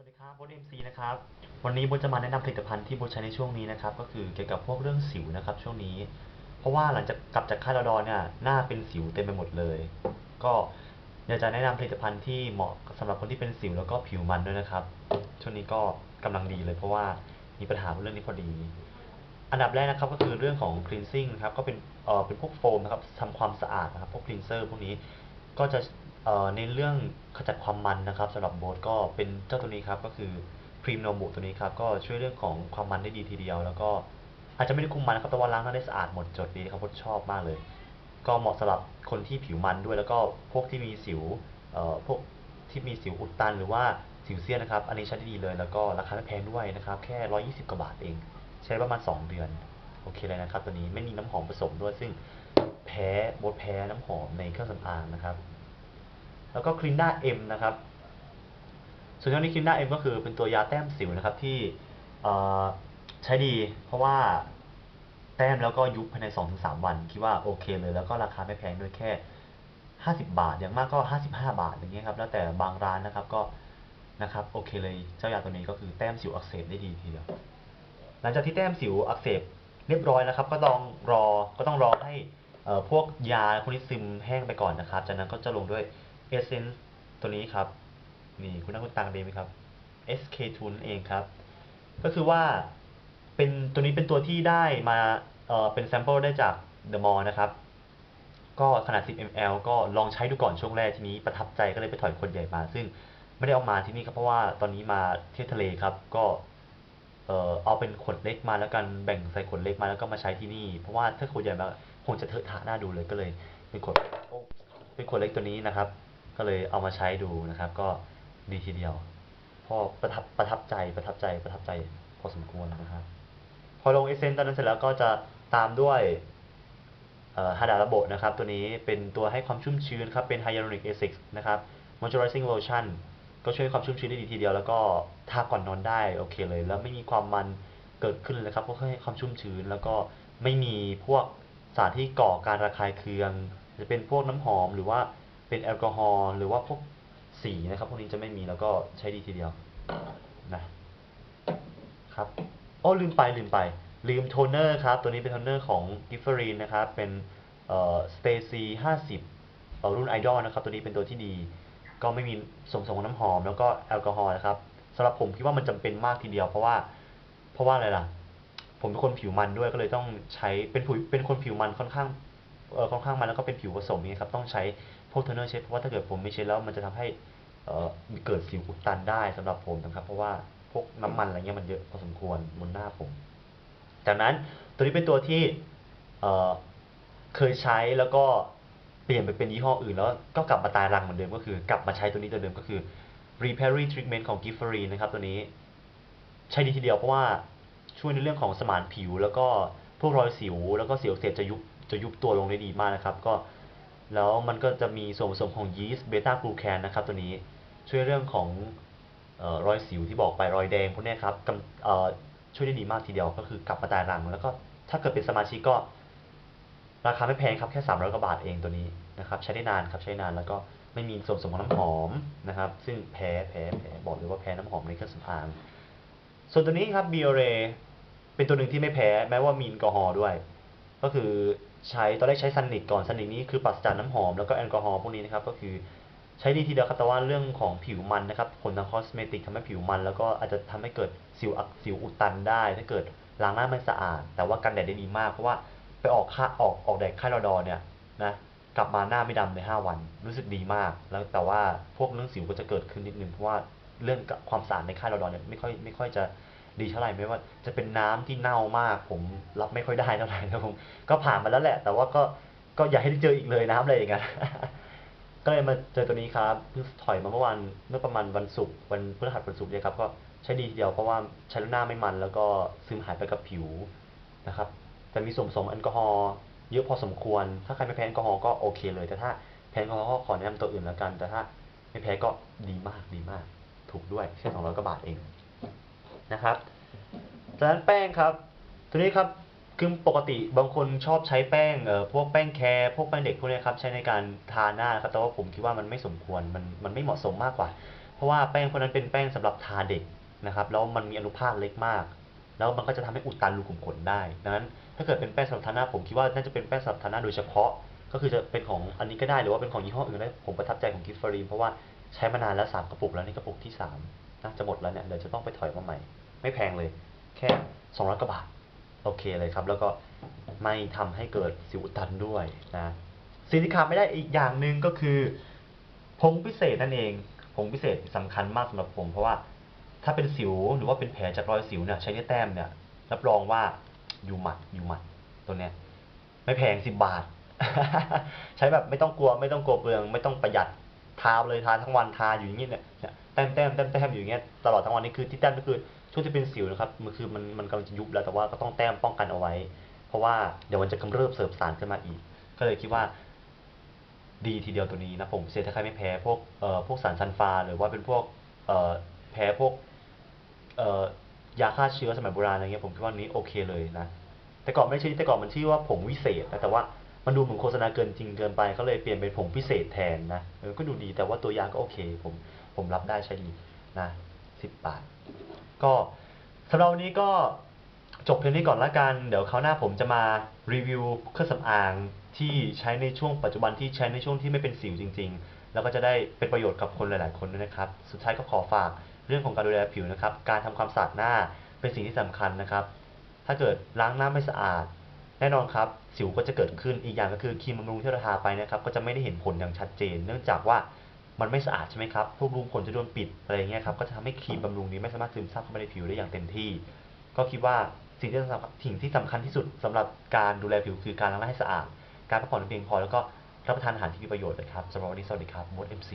สวัสดีครับโบทเอ็มซีนะครับ วันนี้โบทจะมาแนะนำผลิตภัณฑ์ที่โบทใช้ในช่วงนี้นะครับ ก็คือเกี่ยวกับพวกเรื่องสิวนะครับ ช่วงนี้ เพราะว่าหลังจากกลับจากค่ายรอดอเนี่ยหน้าเป็นสิวเต็มไปหมดเลย ก็อยากจะแนะนำผลิตภัณฑ์ที่เหมาะสำหรับคนที่เป็นสิวแล้วก็ผิวมันด้วยนะครับ ช่วงนี้ก็กำลังดีเลย เพราะว่ามีปัญหาเรื่องนี้พอดี อันดับแรกนะครับก็คือเรื่องของ cleansing นะครับ ก็เป็นเอ่อเป็นพวกโฟมนะครับทำความสะอาดนะครับ พวก cleanser พวกนี้ ก็จะ เอ่อในเรื่องขจัดความมันนะครับสำหรับโบทก็เป็นเจ้าตัวนี้ครับก็คือพรีมโนบุตัวนี้ครับก็ช่วยเรื่องของความมันได้ดีทีเดียว แล้วก็อาจจะไม่ได้คุมมันนะครับแต่ว่าล้างหน้าได้สะอาดหมดจดดีนะครับโบทชอบมากเลย ก็เหมาะสำหรับคนที่ผิวมันด้วยแล้วก็พวกที่มีสิวเอ่อพวกที่มีสิวอุดตันหรือว่าสิวเซียนนะครับอันนี้ใช้ได้ดีเลย แล้วก็ราคาไม่แพงด้วยนะครับแค่ 120 กว่าบาทเอง ใช้ประมาณ 2 เดือนโอเคเลยนะครับตัวนี้ไม่มีน้ำหอมผสมด้วยซึ่งแพ้บดแพ้น้ำหอมในเครื่องสำอางนะครับ แล้วก็คลินด้าเอ็มนะครับ ส่วนตัวนี้คลินด้าเอ็มก็คือเป็นตัวยาแต้มสิวนะครับที่ใช้ดีเพราะว่าแต้มแล้วก็ยุบภายใน 2-3 วัน คิดว่าโอเคเลย แล้วก็ราคาไม่แพงด้วยแค่ 50 บาท อย่างมากก็ 55 บาทอย่างเงี้ยครับ แล้วแต่บางร้านนะครับก็นะครับโอเคเลยเจ้ายาตัวนี้ก็คือแต้มสิวอักเสบได้ดีทีเดียวหลังจากที่แต้มสิวอักเสบเรียบร้อยแล้วครับ ก็ต้องรอก็ต้องรอให้พวกยาพวกนี้ซึมแห้งไปก่อนนะครับ จากนั้นก็จะลงด้วย เอเซนตัวนี้ครับ นี่คุณนั่งคุณตังดีไหมครับ SK2 นั่นเองครับ ก็คือว่าเป็นตัวนี้เป็นตัวที่ได้มาเออเป็นแซมเปิลได้จาก The Mall นะครับ ก็ขนาด 10 ml ก็ลองใช้ดูก่อนช่วงแรกทีนี้ประทับใจก็เลยไปถอยคนใหญ่มา ซึ่งไม่ได้เอามาที่นี่ครับเพราะว่าตอนนี้มาเที่ยวทะเลครับ ก็เออเอาเป็นขวดเล็กมาแล้วกันแบ่งใส่ขวดเล็กมาแล้วก็มาใช้ที่นี่ เพราะว่าถ้าขวดใหญ่มาคงจะเถอะทะหน้าดูเลยก็เลย เป็นขวดเป็นขวดเล็กตัวนี้นะครับ ก็เลยเอามาใช้ดูนะครับ ก็ดีทีเดียวพอประทับประทับใจประทับใจประทับใจพอสมควรนะครับ พอลงเอเซนตอนนั้นเสร็จแล้วก็จะตามด้วยฮาดาระโบนะครับ ตัวนี้เป็นตัวให้ความชุ่มชื้นครับ เป็น Hyaluronic Acid นะครับ Moisturizing Lotion ก็ช่วยความชุ่มชื้นได้ดีทีเดียว แล้วก็ทาก่อนนอนได้โอเคเลย แล้วไม่มีความมันเกิดขึ้นเลยนะครับก็ให้ความชุ่มชื้น แล้วก็ไม่มีพวกสารที่ก่อการระคายเคือง จะเป็นพวกน้ำหอมหรือว่า เป็นแอลกอฮอล์หรือว่าพวกสีนะครับ พวกนี้จะไม่มีแล้วก็ใช้ดีทีเดียวนะครับโอ้ลืมไปลืมไป ลืมโทนเนอร์ครับ ตัวนี้เป็นโทนเนอร์ของ g i f f e r i n นนะครับ เป็นเอ่อ Stacy 50เอ่อรุ่น Idol นะครับ ตัวนี้เป็นตัวที่ดี ก็ไม่มีส่วนผสมของน้ำหอม แล้วก็แอลกอฮอล์นะครับสำหรับผมคิดว่ามันจำเป็นมากทีเดียวเพราะว่า เพราะว่าอะไรล่ะ ผมเป็นคนผิวมันด้วยก็เลยต้องใช้เป็นผิวเป็นคนผิวมันค่อนข้างเอ่อค่อนข้างมันแล้วก็เป็นผิวผสมนี่ครับต้องใช้ พวกโทนเนอร์เช็ดเพราะว่าถ้าเกิดผมไม่เช็ดแล้วมันจะทำให้เอ่อเกิดสิวอุดตันได้สำหรับผมนะครับ เพราะว่าพวกน้ำมันอะไรเงี้ยมันเยอะพอสมควรบนหน้าผม จากนั้นตัวนี้เป็นตัวที่เเคยใช้แล้วก็เปลี่ยนไปเป็นยี่ห้ออื่น แล้วก็กลับมาตายรังเหมือนเดิมก็คือกลับมาใช้ตัวนี้ตัวเดิมก็คือ Repairing Treatment ของ g i f f e r i n นะครับตัวนี้ ใช้ดีทีเดียวเพราะว่าช่วยในเรื่องของสมานผิว แล้วก็พวกรอยสิว แล้วก็สิวอักเสบจะยุบจะยุบตัวลงได้ดีมากนะครับ ก็ แล้วมันก็จะมีส่วนผสมของยีสต์เบต้ากลูแคนนะครับตัวนี้ช่วยเรื่องของออรอยสิวที่บอกไปรอยแดงพวกนี้ครับช่วยได้ดีมากทีเดียวก็คือกลับมาตายรัง แล้วก็ถ้าเกิดเป็นสมาชิกก็ ราคาไม่แพงครับแค่300กว่าบาทเองตัวนี้นะครับ ใช้ได้นานครับใช้นานแล้วก็ไม่มีส่วนผสมของน้ำหอมนะครับ ซึ่งแพ้แพ้แพ้บอกเลยว่าแพ้น้ำหอมในเครื่องสำอางส่วนตัวนี้ครับ b i o r e เป็นตัวหนึ่งที่ไม่แพ้แม้ว่ามีแอลกอฮอล์ด้วย ก็คือ ใช้ตอนแรกใช้ซันนิกก่อนซันนิกนี้คือปราศจากน้ำหอมแล้วก็แอลกอฮอล์พวกนี้นะครับก็คือใช้ดีทีเดียวครับแต่ว่าเรื่องของผิวมันนะครับผลทางคอสเมติกทำให้ผิวมัน แล้วก็อาจจะทำให้เกิดสิวอักสิวอุดตันได้ ถ้าเกิดล้างหน้าไม่สะอาด แต่ว่ากันแดดได้ดีมากเพราะว่าไปออกค่าออกออกแดดค่ายรอดอเนี่ยนะกลับมาหน้าไม่ดำใน 5 วัน รู้สึกดีมาก แล้วแต่ว่าพวกเรื่องสิวก็จะเกิดขึ้นนิดนึงเพราะว่าเรื่องความสะอาดในค่ายรอดอเนี่ยไม่ค่อยไม่ค่อยจะ ดีเท่าไหร่ไม่ว่าจะเป็นน้ำที่เน่ามาก ผมรับไม่ค่อยได้เท่าไหร่ครับผมก็ผ่านมาแล้วแหละ แต่ว่าก็ก็อย่าให้ได้เจออีกเลยน้ำอะไรอย่างเงี้ยก็เลยมาเจอตัวนี้ครับเพิ่งถอยมาเมื่อวันเมื่อประมาณวันศุกร์วันพฤหัสวันศุกร์เนี่ยครับก็ใช้ดีทีเดียวเพราะว่าใช้แล้วหน้าไม่มัน แล้วก็ซึมหายไปกับผิวนะครับ แต่มีส่วนผสมแอลกอฮอล์เยอะพอสมควร ถ้าใครไม่แพ้แอลกอฮอล์ก็โอเคเลย แต่ถ้าแพ้แอลกอฮอล์ก็ขอแนะนำตัวอื่นแล้วกัน แต่ถ้าไม่แพ้ก็ดีมากดีมาก ถูกด้วยแค่สองร้อยกว่าบาทเอง นะครับจากนั้นแป้งครับตัวนี้ครับคือปกติบางคนชอบใช้แป้งเอ่อพวกแป้งแคร์พวกแป้งเด็กพวกนี้ครับใช้ในการทาหน้าครับแต่ว่าผมคิดว่ามันไม่สมควรมันมันไม่เหมาะสมมากกว่า เพราะว่าแป้งพวกนั้นเป็นแป้งสำหรับทาเด็กนะครับแล้วมันมีอนุภาคเล็กมาก แล้วมันก็จะทำให้อุดตันรูขุมขนได้ดังนั้น ถ้าเกิดเป็นแป้งสำหรับทาหน้าผมคิดว่าน่าจะเป็นแป้งสำหรับทาหน้าโดยเฉพาะ ก็คือจะเป็นของอันนี้ก็ได้หรือว่าเป็นของยี่ห้ออื่นได้ผมประทับใจของกิฟฟารีนเพราะว่าใช้มานานแล้วสามกระปุกแล้วนี่กระปุกที่สาม น่าจะหมดแล้วเนี่ยเดี๋ยวจะต้องไปถอยมาใหม่ ไม่แพงเลย แค่สองร้อยกว่าบาท โอเคเลยครับ แล้วก็ไม่ทำให้เกิดสิวตันด้วยนะสิ่งที่ขาดไม่ได้อีกอย่างหนึ่งก็คือผงพิเศษนั่นเองผงพิเศษสำคัญมากสำหรับผม เพราะว่าถ้าเป็นสิวหรือว่าเป็นแผลจากรอยสิวเนี่ยใช้แต้มเนี่ยรับรองว่าอยู่หมัดอยู่หมัดตัวเนี้ยไม่แพงสิบบาท ใช้แบบไม่ต้องกลัวไม่ต้องกลัวเปลือง ไม่ต้องประหยัด ทาเลยทาทั้งวันทาอยู่อย่างนี้เนี่ยเนี่ยแต้มแต้มแต้มแต้มอยู่อย่างเงี้ยตลอดทั้งวันนี่คือที่แต้มก็คือช่วงที่เป็นสิวนะครับมันคือมันมันกำลังจะยุบแล้วแต่ว่าก็ต้องแต้มป้องกันเอาไว้ เพราะว่าเดี๋ยวมันจะกำเริบเสบสารขึ้นมาอีก ก็เลยคิดว่า ดีทีเดียวตัวนี้นะผมเซถ้าใครไม่แพ้พวกเอ่อพวกสารซันฟา หรือว่าเป็นพวกเอ่อแพ้พวกเอ่อยาฆ่าเชื้อสมัยโบราณอะไรเงี้ยผมคิดว่านี้โอเคเลยนะแต่ก่อนไม่ใช่แต่ก่อนมันชื่อว่าผงวิเศษนะแต่ว่า มันดูเหมือนโฆษณาเกินจริงเกินไปก็เลยเปลี่ยนเป็นผงพิเศษแทนนะเออก็ดูดีแต่ว่าตัวยาก็โอเค ผมผมรับได้ใช้ดีนะสิบบาท ก็สำหรับวันนี้ก็จบเพียงนี้ก่อนละกัน เดี๋ยวคราวหน้าผมจะมารีวิวเครื่องสำอางที่ใช้ในช่วงปัจจุบันที่ใช้ในช่วงที่ไม่เป็นสิวจริง ๆ แล้วก็จะได้เป็นประโยชน์กับคนหลาย ๆ คนด้วยนะครับ สุดท้ายก็ขอฝากเรื่องของการดูแลผิวนะครับ การทำความสะอาดหน้าเป็นสิ่งที่สำคัญนะครับ ถ้าเกิดล้างหน้าไม่สะอาด แน่นอนครับสิวก็จะเกิดขึ้นอีกอย่างก็คือครีมบำรุงที่เราทาไปนะครับก็จะไม่ได้เห็นผลอย่างชัดเจน เนื่องจากว่ามันไม่สะอาดใช่ไหมครับพวกรูขุมขนจะโดนปิดอะไรอย่างเงี้ยครับก็จะทำให้ครีมบำรุงนี้ไม่สามารถซึมซับเข้าไปในผิวได้อย่างเต็มที่ ก็คิดว่าสิ่งที่สำคัญสิ่งที่สำคัญที่สุดสำหรับการดูแลผิวคือการล้างหน้าให้สะอาด การพักผ่อนเพียงพอแล้วก็รับประทานอาหารที่มีประโยชน์นะครับสำหรับวันนี้สวัสดีครับมด MC